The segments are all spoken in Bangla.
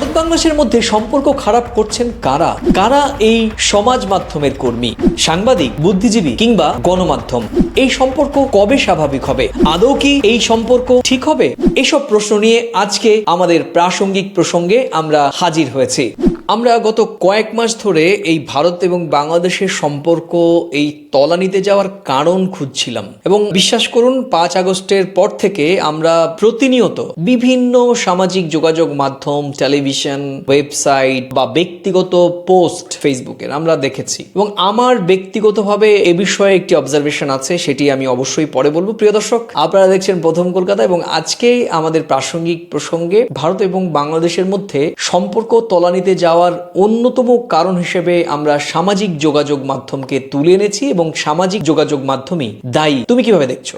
ভারত বাংলাদেশের মধ্যে সম্পর্ক খারাপ করছেন কারা? কারা এই সমাজ মাধ্যমের কর্মী? সাংবাদিক, বুদ্ধিজীবী কিংবা গণমাধ্যম? এই সম্পর্ক কবে স্বাভাবিক হবে? আদৌ কি এই সম্পর্ক ঠিক হবে? এসব প্রশ্ন নিয়ে আজকে আমাদের প্রাসঙ্গিক প্রসঙ্গে আমরা হাজির হয়েছি। আমরা গত কয়েক মাস ধরে এই ভারত এবং বাংলাদেশের সম্পর্ক, এই তলানিতে যাওয়ার কারণ খুঁজছিলাম। এবং বিশ্বাস করুন, পাঁচ আগস্টের পর থেকে আমরা প্রতিনিয়ত বিভিন্ন সামাজিক যোগাযোগ মাধ্যম, টেলিভিশন ওয়েবসাইট বা ব্যক্তিগত পোস্ট ফেসবুকের আমরা দেখেছি। এবং আমার ব্যক্তিগতভাবে এ বিষয়ে একটি অবজারভেশন আছে, সেটি আমি অবশ্যই পরে বলব। প্রিয় দর্শক, আপনারা দেখছেন প্রথম কলকাতা এবং আজকে আমাদের প্রাসঙ্গিক প্রসঙ্গে ভারত এবং বাংলাদেশের মধ্যে সম্পর্ক তলানিতে যাওয়ার অন্যতম কারণ হিসেবে আমরা সামাজিক যোগাযোগ মাধ্যমকে তুলে এনেছি এবং সামাজিক যোগাযোগ মাধ্যমই দায়ী। তুমি কীভাবে দেখছ?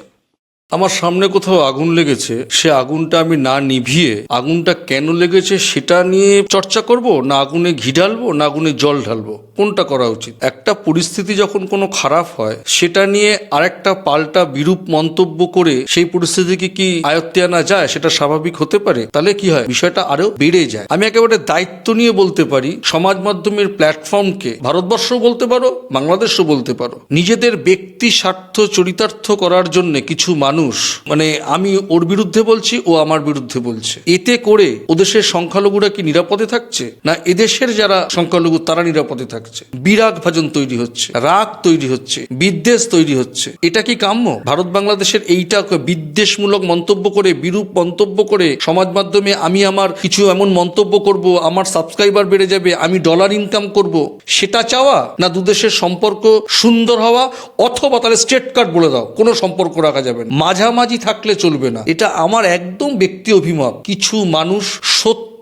আমার সামনে কোথাও আগুন লেগেছে, সে আগুনটা আমি না নিভিয়ে আগুনটা কেন লেগেছে সেটা নিয়ে চর্চা করব, না আগুনে ঘি ঢালবো, না আগুনে জল ঢালবো? কোনটা করা উচিত? একটা পরিস্থিতি যখন কোনো খারাপ হয়, সেটা নিয়ে আরেকটা পাল্টা বিরূপ মন্তব্য করে সেই পরিস্থিতিকে কি আয়ত্তে আনা যায়, সেটা স্বাভাবিক হতে পারে? তাহলে কি হয়? বিষয়টা আরও বেড়ে যায়। আমি একেবারে দায়িত্ব নিয়ে বলতে পারি, সমাজ মাধ্যমের প্ল্যাটফর্মকে। ভারতবর্ষ বলতে পারো, বাংলাদেশও বলতে পারো। নিজেদের ব্যক্তি স্বার্থ চরিতার্থ করার জন্য কিছু মানুষ মানে আমি ওর বিরুদ্ধে বলছি, ও আমার বিরুদ্ধে বলছে। এতে করে ওদেশের সংখ্যালঘুরা কি নিরাপদে থাকছে? না এদেশের যারা সংখ্যালঘু, তারা নিরাপদে থাকছে? বিরাগ ভাজন তৈরি হচ্ছে, রাগ তৈরি হচ্ছে, বিদ্বেষ তৈরি হচ্ছে। এটা কি কাম্য? ভারত বাংলাদেশের এইটা বিদ্বেষমূলক মন্তব্য করে, বিরূপ মন্তব্য করে, সমাজ মাধ্যমে আমি আমার কিছু এমন মন্তব্য করব, আমার সাবস্ক্রাইবার বেড়ে যাবে, আমি ডলার ইনকাম করব, সেটা চাওয়া না দুদেশের সম্পর্ক সুন্দর হওয়া অথবা তাহলে স্টেট কার্ড বলে দাও, কোনো সম্পর্ক রাখা যাবে না। মাঝামাঝি থাকলে চলবে না। এটা আমার একদম ব্যক্তি অভিমত। কিছু মানুষ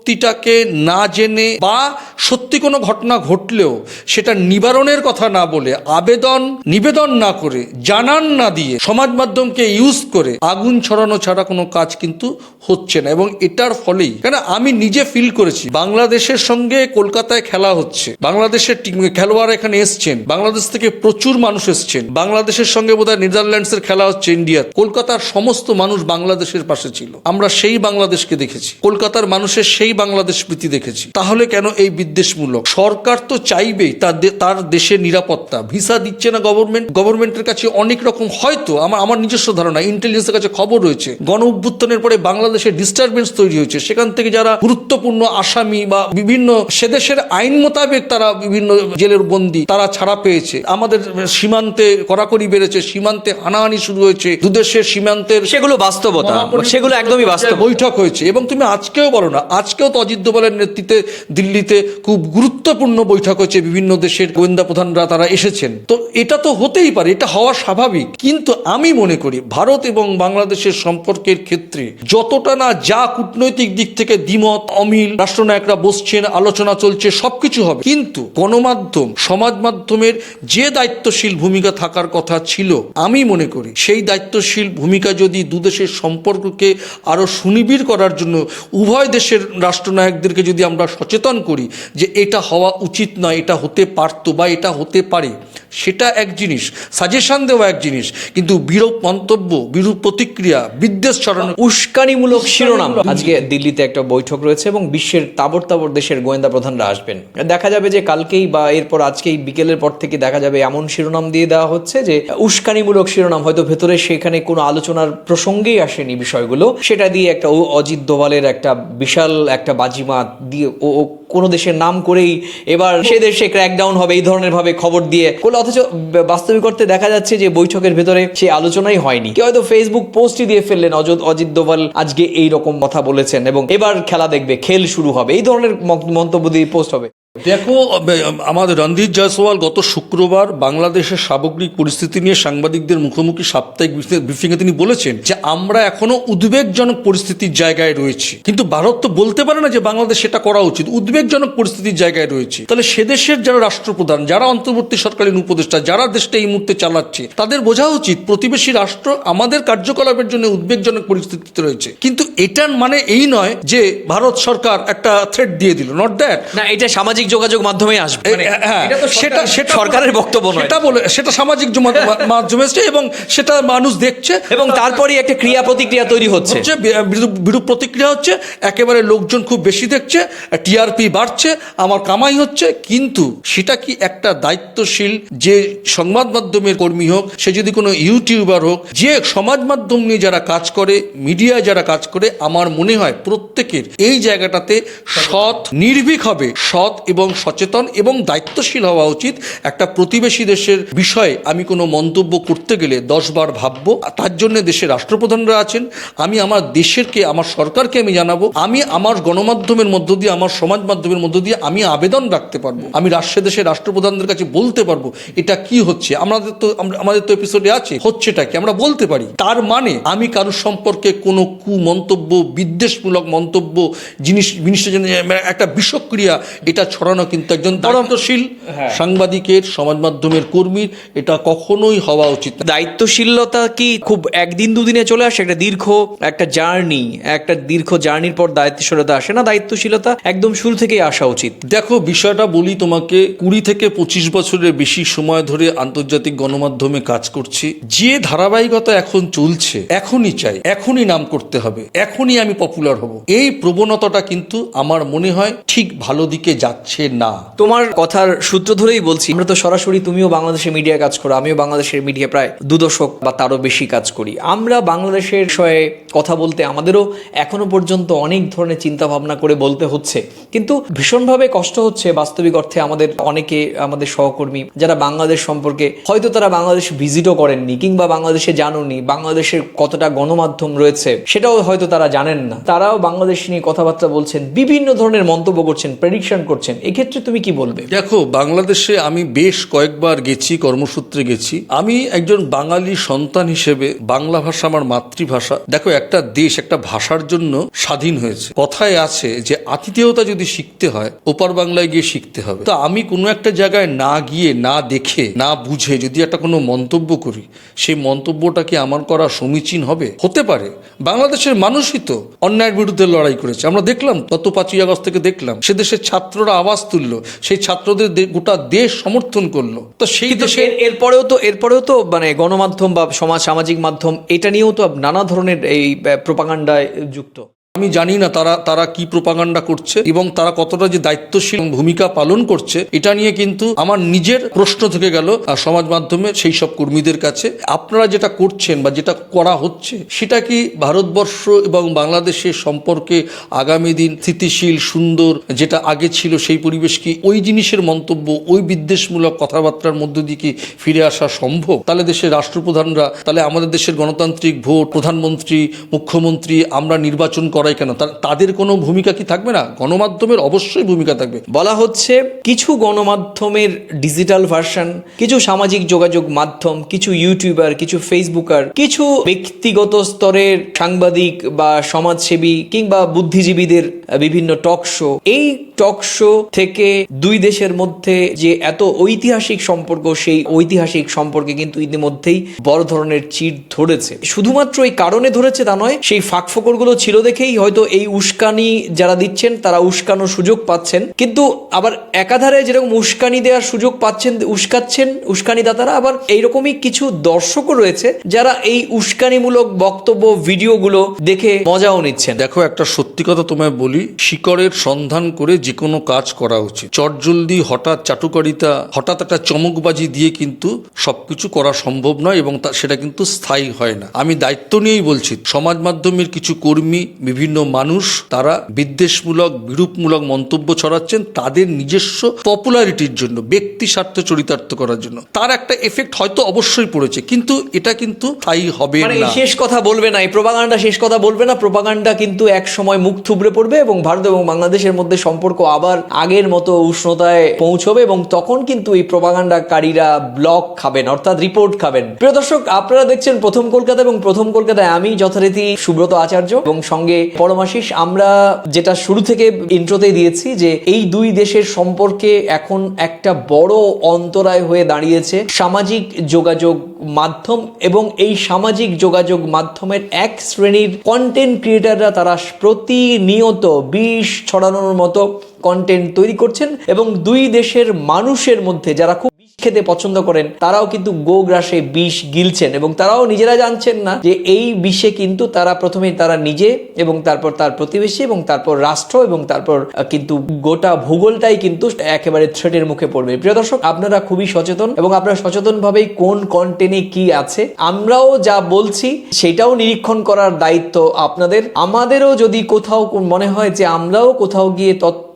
সত্যিটাকে না জেনে বা সত্যি কোনো ঘটনা ঘটলেও সেটা নিবারণের কথা না বলে আবেদন, নিবেদন না করে, জানান না দিয়ে সমাজ মাধ্যমকে ইউজ করে আগুন ছড়ানো ছাড়া কোনো কাজ কিন্তু হচ্ছে না এবং এটার ফলেই কেন আমি নিজে ফিল করেছি বাংলাদেশের সঙ্গে কলকাতায় খেলা হচ্ছে, বাংলাদেশের খেলোয়াড় এখানে এসছেন, বাংলাদেশ থেকে প্রচুর মানুষ এসছেন, বাংলাদেশের সঙ্গে বোধহয় নেদারল্যান্ডসের খেলা হচ্ছে ইন্ডিয়া কলকাতার সমস্ত মানুষ বাংলাদেশের পাশে ছিল, আমরা সেই বাংলাদেশকে দেখেছি, কলকাতার মানুষের সেই বাংলাদেশ প্রীতি দেখেছি। তাহলে কেন এই বিদ্বেষমূলক? সরকার তো চাইবেই তার তার দেশের নিরাপত্তা। ভিসা দিচ্ছে না গভর্নমেন্ট গভর্নমেন্টের কাছে অনেক রকম হয়তো আমার আমার নিজস্ব ধারণা ইন্টেলিজেন্সের কাছে খবর রয়েছে। গণ অভ্যুত্থানের পরে বাংলাদেশে ডিস্টারবেন্স তৈরি হয়েছে। সেখান থেকে যারা গুরুত্বপূর্ণ আসামি বা বিভিন্ন সেদেশের আইন মোতাবেক তারা বিভিন্ন জেলের বন্দি তারা ছাড়া পেয়েছে। আমাদের সীমান্তে কড়াকড়ি বেড়েছে সীমান্তে হানাহানি শুরু হয়েছে। দুদেশের সীমান্তের সেগুলো বাস্তবতা সেগুলো একদমই বাস্তব। বৈঠক হয়েছে। এবং তুমি আজকেও বলো না আজকেও তো অজিত দোভালের নেতৃত্বে দিল্লিতে খুব গুরুত্বপূর্ণ বৈঠক হয়েছে বিভিন্ন দেশের গোয়েন্দা প্রধানরা তারা এসেছেন। তো এটা তো হতেই পারে, এটা হওয়া স্বাভাবিক। কিন্তু আমি মনে করি ভারত এবং বাংলাদেশের সম্পর্কের ক্ষেত্রে যতটা না যা কূটনৈতিক দিক থেকে দ্বিমত, অমিল, রাষ্ট্রনায়করা বসছেন, আলোচনা চলছে, সবকিছু হবে। কিন্তু গণমাধ্যম, সমাজ মাধ্যমের যে দায়িত্বশীল ভূমিকা থাকার কথা ছিল, আমি মনে করি সেই দায়িত্বশীল ভূমিকা যদি দুদেশের সম্পর্ককে আরও সুনিবিড় করার জন্য উভয় দেশের রাষ্ট্রনায়কদেরকে যদি আমরা সচেতন করি যে এটা হওয়া উচিত নয় এটা হতে পারতো বা এটা হতে পারে সেটা এক জিনিস সাজেশন দেওয়া এক জিনিস কিন্তু বিরূপ মন্তব্য বিরূপ প্রতিক্রিয়া বিদ্বেষ ছড়ানো উস্কানিমূলক শিরোনাম। আজকে দিল্লিতে একটা বৈঠক রয়েছে এবং বিশ্বের তাবর তাবর দেশের গোয়েন্দা প্রধানরা আসবেন। দেখা যাবে যে কালকেই বা এরপর আজকেই বিকেলের পর থেকে দেখা যাবে এমন শিরোনাম দিয়ে দেওয়া হচ্ছে যে উস্কানিমূলক শিরোনাম হয়তো ভেতরে সেখানে কোনো আলোচনার প্রসঙ্গেই আসেনি বিষয়গুলো। সেটা দিয়ে একটা অজিত দোভালের একটা বিশাল একটা বাজিমাত দিয়ে ও কোনো দেশের নাম করেই এবার সে দেশে ক্র্যাকডাউন হবে, এই ধরনের ভাবে খবর দিয়ে করলে। অথচ বাস্তবিক অর্থে দেখা যাচ্ছে যে বৈঠকের ভেতরে সে আলোচনাই হয়নি। কেউ হয়তো ফেসবুক পোস্টই দিয়ে ফেললেন অজিত অজিত দোভাল আজকে এই রকম কথা বলেছেন এবং এবার খেলা দেখবে, খেল শুরু হবে, এই ধরনের মন্তব্য দিয়ে পোস্ট হবে। দেখো আমাদের রণধীর জয়সওয়াল গত শুক্রবার বাংলাদেশের সামগ্রিক পরিস্থিতি নিয়ে সাংবাদিকদের মুখোমুখি সাপ্তাহিক ব্রিফিংয়ে তিনি বলেছেন যে আমরা এখনও উদ্বেগজনক পরিস্থিতির জায়গায় রয়েছি। কিন্তু ভারত তো বলতে পারে না যে বাংলাদেশ সেটা করা উচিত। উদ্বেগজনক পরিস্থিতির জায়গায় রয়েছে। তাহলে সে দেশের যারা রাষ্ট্রপ্রধান, যারা অন্তর্বর্তী সরকালীন উপদেষ্টা, যারা দেশটা এই মুহূর্তে চালাচ্ছে, তাদের বোঝা উচিত প্রতিবেশী রাষ্ট্র আমাদের কার্যকলাপের জন্য উদ্বেগজনক পরিস্থিতিতে রয়েছে। কিন্তু এটার মানে এই নয় যে ভারত সরকার একটা থ্রেট দিয়ে দিল। নট দ্যাট না, এটা সামাজিক সামাজিক যোগাযোগ মাধ্যমে আসবে। মানে হ্যাঁ, সেটা সেটা সরকারের বক্তব্য নয়। সেটা বলে সেটা সামাজিক মাধ্যমে এসছে এবং সেটা মানুষ দেখছে। এবং তারপরেই একটা ক্রিয়া প্রতিক্রিয়া তৈরি হচ্ছে। বিরূপ প্রতিক্রিয়া হচ্ছে একেবারে লোকজন খুব বেশি দেখছে টিআরপি বাড়ছে আমার কামাই হচ্ছে কিন্তু সেটা কি একটা দায়িত্বশীল যে সংবাদ মাধ্যমের কর্মী হোক সে যদি কোনো ইউটিউবার হোক যে সমাজ মাধ্যম নিয়ে যারা কাজ করে মিডিয়ায় যারা কাজ করে আমার মনে হয় প্রত্যেকের এই জায়গাটাতে সৎ নির্ভীক হবে। সৎ এবং সচেতন এবং দায়িত্বশীল হওয়া উচিত। একটা প্রতিবেশী দেশের বিষয়ে আমি কোনো মন্তব্য করতে গেলে দশবার ভাববো। তার জন্য দেশের রাষ্ট্রপ্রধানরা আছেন। আমি আমার দেশেরকে, আমার সরকারকে আমি জানাব। আমি আমার গণমাধ্যমের মধ্য দিয়ে, আমার সমাজ মাধ্যমের মধ্য দিয়ে আমি আবেদন রাখতে পারব। আমি রাষ্ট্রের দেশের রাষ্ট্রপ্রধানদের কাছে বলতে পারব, এটা কি হচ্ছে? আমাদের তো আমাদের তো এপিসোডে আছে, হচ্ছেটা কি? আমরা বলতে পারি। তার মানে আমি কারোর সম্পর্কে কোনো কুমন্তব্য, বিদ্বেষমূলক মন্তব্য, জিনিস জিনিসটা একটা বিষক্রিয়া, এটা ছড়ানো কিন্তু একজন দায়িত্বশীল সাংবাদিকের সমাজ মাধ্যমের কর্মীর এটা কখনোই হওয়া উচিত দায়িত্বশীলতা কি খুব একদিন দুদিনে চলে আসে? একটা দীর্ঘ একটা জার্নি একটা দীর্ঘ জার্নির পর দায়িত্বশীলতা আসে না? দায়িত্বশীলতা একদম শুরু থেকেই আসা উচিত। দেখো বিষয়টা বলি তোমাকে কুড়ি থেকে পঁচিশ বছরের বেশি সময় ধরে আন্তর্জাতিক গণমাধ্যমে কাজ করছি। যে ধারাবাহিকতা এখন চলছে এখনই চাই এখনই নাম করতে হবে এখনই আমি পপুলার হব। এই প্রবণতাটা কিন্তু আমার মনে হয় ঠিক ভালো দিকে যাচ্ছে। না। তোমার কথার সূত্র ধরেই বলছি, আমরা তো সরাসরি তুমিও বাংলাদেশের মিডিয়া কাজ করো, আমিও বাংলাদেশের মিডিয়া প্রায় দু দশক বা তারও বেশি কাজ করি। আমরা বাংলাদেশের বিষয়ে কথা বলতে আমাদেরও এখনও পর্যন্ত অনেক ধরনের চিন্তা ভাবনা করে বলতে হচ্ছে। কিন্তু ভীষণভাবে কষ্ট হচ্ছে বাস্তবিক অর্থে আমাদের অনেকে, আমাদের সহকর্মী যারা বাংলাদেশ সম্পর্কে, হয়তো তারা বাংলাদেশ ভিজিটও করেননি কিংবা বাংলাদেশে জানুনি বাংলাদেশের কতটা গণমাধ্যম রয়েছে, সেটাও হয়তো তারা জানেন না। তারাও বাংলাদেশ নিয়ে কথাবার্তা বলছেন, বিভিন্ন ধরনের মন্তব্য করছেন প্রেডিকশন করছেন। এক্ষেত্রে তুমি কি বলবে? দেখো, বাংলাদেশে আমি বেশ কয়েকবার গেছি, কর্মসূত্রে গেছি। আমি একজন বাঙালি সন্তান হিসেবে বাংলা ভাষা আমার মাতৃভাষা। দেখো, একটা দেশ, একটা ভাষার জন্য স্বাধীন হয়েছে। কথায় আছে যে, আতিথেয়তা যদি শিখতে হয়, ওপার বাংলায় গিয়ে শিখতে হবে। তো আমি কোনো একটা জায়গায় না গিয়ে, না দেখে, না বুঝে যদি একটা কোনো মন্তব্য করি, সেই মন্তব্যটা কি আমার করা সমীচীন হবে? হতে পারে। বাংলাদেশের মানুষই তো অন্যায়ের বিরুদ্ধে লড়াই করেছে। আমরা দেখলাম, গত পাঁচই আগস্ট থেকে দেখলাম, সে দেশের ছাত্ররা আওয়াজ তুললো সেই ছাত্রদের গোটা দেশ সমর্থন করল। তো সেই দেশে এরপরেও তো এরপরেও তো মানে গণমাধ্যম বা সমাজ সামাজিক মাধ্যম এটা নিয়েও তো নানা ধরনের এই প্রপাগান্ডায় যুক্ত। আমি জানি না তারা তারা কি প্রপাগান্ডা করছে এবং তারা কতটা যে দায়িত্বশীল ভূমিকা পালন করছে, এটা নিয়ে কিন্তু আমার নিজের প্রশ্ন থেকে গেল সমাজ মাধ্যমে সেই সব কর্মীদের কাছে। আপনারা যেটা করছেন বা যেটা করা হচ্ছে, সেটা কি ভারতবর্ষ এবং বাংলাদেশের সম্পর্কে আগামী দিন স্থিতিশীল, সুন্দর, যেটা আগে ছিল সেই পরিবেশ কি ওই জিনিসের মন্তব্য, ওই বিদ্বেষমূলক কথাবার্তার মধ্য দিয়ে কি ফিরে আসা সম্ভব? তাহলে দেশের রাষ্ট্রপ্রধানরা, তাহলে আমাদের দেশের গণতান্ত্রিক ভোট, প্রধানমন্ত্রী, মুখ্যমন্ত্রী, আমরা নির্বাচন করাই কেন? তাদের কোনো ভূমিকা কি থাকবে না? গণমাধ্যমের অবশ্যই ভূমিকা থাকবে। বলা হচ্ছে কিছু গণমাধ্যমের ডিজিটাল ভার্সন কিছু সামাজিক যোগাযোগ মাধ্যম, কিছু ইউটিউবার কিছু ফেসবুকার কিছু ব্যক্তিগত স্তরের সাংবাদিক বা সমাজসেবী কিংবা বুদ্ধিজীবীদের বিভিন্ন টক শো এই টক শো থেকে দুই দেশের মধ্যে যে এত ঐতিহাসিক সম্পর্ক, সেই ঐতিহাসিক সম্পর্কে কিন্তু ইতিমধ্যেই বড় ধরনের চির ধরেছে। শুধুমাত্র এই কারণে ধরেছে তা নয়, সেই ফাঁক ফাঁকফোকরগুলো ছিল দেখেই হয়তো এই উস্কানি যারা দিচ্ছেন, তারা উস্কানোর সুযোগ পাচ্ছেন। কিন্তু আবার একাধারে যেরকম উস্কানি দেওয়ার সুযোগ পাচ্ছেন, উস্কাচ্ছেন উস্কানি দাতারা, আবার এইরকমই কিছু দর্শকও রয়েছে যারা এই উস্কানিমূলক বক্তব্য, ভিডিওগুলো দেখে মজাও নিচ্ছেন। দেখো, একটা সত্যি কথা তোমায় বলি, শিকড়ের সন্ধান করে যে কোনো কাজ করা উচিত। চটজলদি হঠাৎ চাটুকারিতা, হঠাৎ একটা চমকবাজি দিয়ে কিন্তু সবকিছু করা সম্ভব নয় এবং সেটা কিন্তু স্থায়ী হয় না। আমি দায়িত্ব নিয়েই বলছি, সমাজ মাধ্যমের কিছু কর্মী, বিভিন্ন মানুষ তারা বিদ্বেষমূলক বিরূপমূলক মন্তব্য ছড়াচ্ছেন তাদের নিজস্ব পপুলারিটির জন্য ব্যক্তি স্বার্থ চরিতার্থ করার জন্য। তার একটা এফেক্ট হয়তো অবশ্যই পড়েছে কিন্তু এটা কিন্তু তাই হবে মানে না। শেষ কথা বলবে না এই প্রপাগান্ডা শেষ কথা বলবে না প্রপাগান্ডা কিন্তু এক সময় মুখ থুবড়ে পড়বে এবং ভারত এবং বাংলাদেশের মধ্যে সম্পর্ক আবার আগের মতো উষ্ণতায় পৌঁছবে এবং তখন কিন্তু এই প্রপাগান্ডাকারীরা ব্লক খাবেন অর্থাৎ রিপোর্ট খাবেন। প্রিয় দর্শক আপনারা দেখছেন প্রথম কলকাতা এবং প্রথম কলকাতায় আমি যথারীতি সুব্রত আচার্য এবং সঙ্গে পরমাশিস, আমরা যেটা শুরু থেকে ইন্ট্রোতে দিয়েছি যে এই দুই দেশের সম্পর্কে এখন একটা বড় অন্তরায় হয়ে দাঁড়িয়েছে সামাজিক যোগাযোগ মাধ্যম এবং এই সামাজিক যোগাযোগ মাধ্যমের এক শ্রেণির কন্টেন্ট ক্রিয়েটাররা তারা প্রতিনিয়ত বিষ ছড়ানোর মতো কন্টেন্ট তৈরি করছেন এবং দুই দেশের মানুষের মধ্যে যারা খুব খেতে পছন্দ করেন, তারাও কিন্তু গোগ্রাসে বিষ গিলছেন এবং তারাও নিজেরা জানছেন না যে এই বিষে কিন্তু তারা প্রথমে তারা নিজে এবং তারপর তার প্রতিবেশী এবং তারপর রাষ্ট্র এবং তারপর কিন্তু গোটা ভূগোলটাই কিন্তু একেবারে থ্রেটের মুখে পড়বে। প্রিয় দর্শক, আপনারা খুবই সচেতন এবং আপনারা সচেতন ভাবেই কোন কন্টেন্টে কি আছে, আমরাও যা বলছি সেটাও নিরীক্ষণ করার দায়িত্ব আপনাদের। আমাদেরও যদি কোথাও মনে হয় যে আমরাও কোথাও গিয়ে তথ্য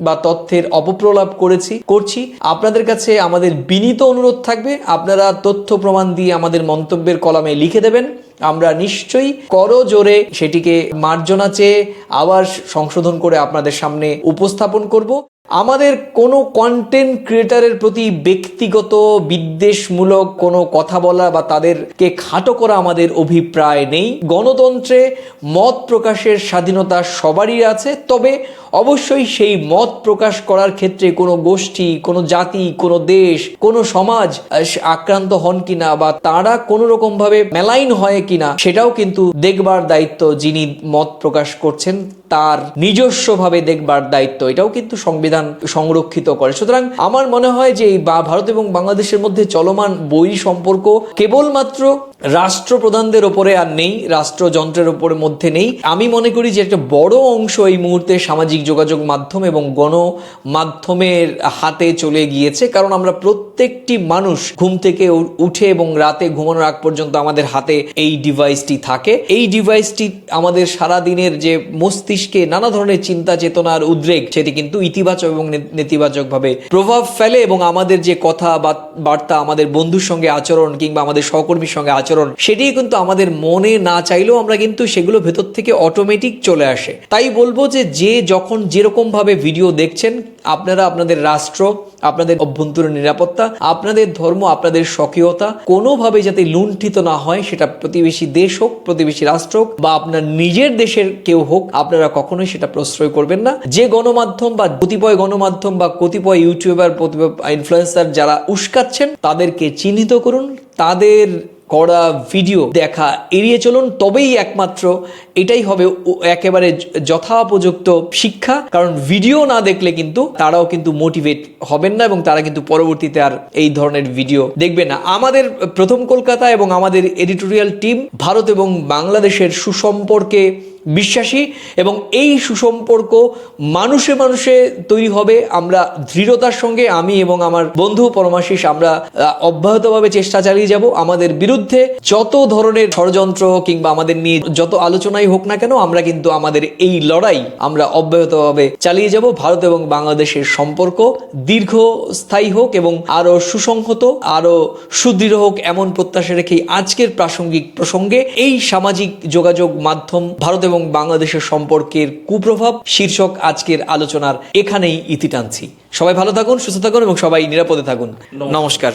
বা তথ্যের অপপ্রলাপ করেছি, করছি। আপনাদের কাছে আমাদের বিনীত অনুরোধ থাকবে। আপনারা তথ্য প্রমাণ দিয়ে আমাদের মন্তব্যের কলামে লিখে দেবেন। আমরা নিশ্চয়ই করজোরে সেটিকে মার্জনা চেয়ে আবার সংশোধন করে আপনাদের সামনে উপস্থাপন করব। আমাদের কোনো কন্টেন্ট ক্রিয়েটারের প্রতি ব্যক্তিগত, বিদ্বেষমূলক কোনো কথা বলা বা তাদেরকে খাটো করা আমাদের অভিপ্রায় নেই। গণতন্ত্রে মত প্রকাশের স্বাধীনতা সবারই আছে, তবে অবশ্যই সেই মত প্রকাশ করার ক্ষেত্রে কোনো গোষ্ঠী, কোনো জাতি, কোনো দেশ, কোনো সমাজ আক্রান্ত হন কিনা বা তারা কোনো রকম ভাবে মেলাইন হয় কিনা, সেটাও কিন্তু দেখবার দায়িত্ব যিনি মত প্রকাশ করছেন তার নিজস্বভাবে দেখবার দায়িত্ব। এটাও কিন্তু সংবিধান সংরক্ষিত করে। সুতরাং আমার মনে হয় যে এই বা- ভারত এবং বাংলাদেশের মধ্যে চলমান বই সম্পর্ক কেবলমাত্র রাষ্ট্রপ্রধানদের ওপরে আর নেই, রাষ্ট্রযন্ত্রের ওপরে মধ্যে নেই। আমি মনে করি যে একটা বড় অংশ এই মুহূর্তে সামাজিক যোগাযোগ মাধ্যম এবং গণমাধ্যমের হাতে চলে গিয়েছে, কারণ আমরা প্রত্যেকটি মানুষ ঘুম থেকে উঠে এবং রাতে ঘুমানোর আগ পর্যন্ত আমাদের হাতে এই ডিভাইসটি থাকে। এই ডিভাইসটি আমাদের সারা দিনের যে মস্তিষ্কে নানা ধরনের চিন্তা চেতনার উদ্রেক, সেটি কিন্তু ইতিবাচক এবং নেতিবাচকভাবে প্রভাব ফেলে এবং আমাদের যে কথা বার্তা আমাদের বন্ধুর সঙ্গে আচরণ কিংবা আমাদের সহকর্মীর সঙ্গে আচরণ সেটি কিন্তু আমাদের মনে না চাইলেও আমরা কিন্তু সেগুলো ভেতর থেকে অটোমেটিক চলে আসে। তাই বলব যে যে যখন যেরকম ভাবে ভিডিও দেখছেন, আপনারা আপনাদের রাষ্ট্র, আপনাদের অভ্যন্তরীণ নিরাপত্তা, আপনাদের ধর্ম, আপনাদের স্বকীয়তা, কোনোভাবে যাতে লুণ্ঠিত না হয়, সেটা প্রতিবেশী দেশ হোক, প্রতিবেশী রাষ্ট্র হোক, বা আপনার নিজের দেশের কেউ হোক, আপনারা কখনোই সেটা প্রশ্রয় করবেন না। যে গণমাধ্যম বা কতিপয় গণমাধ্যম বা কতিপয় ইউটিউবার ইনফ্লুয়েন্সার যারা উস্কাচ্ছেন, তাদেরকে চিহ্নিত করুন। তাদের করা ভিডিও দেখা এড়িয়ে চলুন, তবেই একমাত্র এটাই হবে একেবারে যথাপযুক্ত শিক্ষা। কারণ ভিডিও না দেখলে কিন্তু তারাও কিন্তু মোটিভেট হবেন না এবং তারা কিন্তু পরবর্তীতে আর এই ধরনের ভিডিও দেখবে না। আমাদের প্রথম কলকাতা এবং আমাদের এডিটোরিয়াল টিম ভারত এবং বাংলাদেশের সুসম্পর্কে বিশ্বাসী এবং এই সুসম্পর্ক মানুষে মানুষে তৈরি হবে। আমরা দৃঢ়তার সঙ্গে আমি এবং আমার বন্ধু পরমাশিস আমরা অব্যাহতভাবে চেষ্টা চালিয়ে যাব। আমাদের বিরুদ্ধে যত ধরনের ষড়যন্ত্র কিংবা আমাদের নিয়ে যত আলোচনাই হোক না কেন, আমরা কিন্তু আমাদের এই লড়াই আমরা অব্যাহতভাবে চালিয়ে যাব। ভারত এবং বাংলাদেশের সম্পর্ক দীর্ঘস্থায়ী হোক এবং আরও সুসংহত আরও সুদৃঢ় হোক এমন প্রত্যাশা রেখেই আজকের প্রাসঙ্গিক প্রসঙ্গে এই সামাজিক যোগাযোগ মাধ্যম ভারত এবং বাংলাদেশের সম্পর্কের কুপ্রভাব শীর্ষক আজকের আলোচনার এখানেই ইতি টানছি। সবাই ভালো থাকুন সুস্থ থাকুন এবং সবাই নিরাপদে থাকুন। নমস্কার।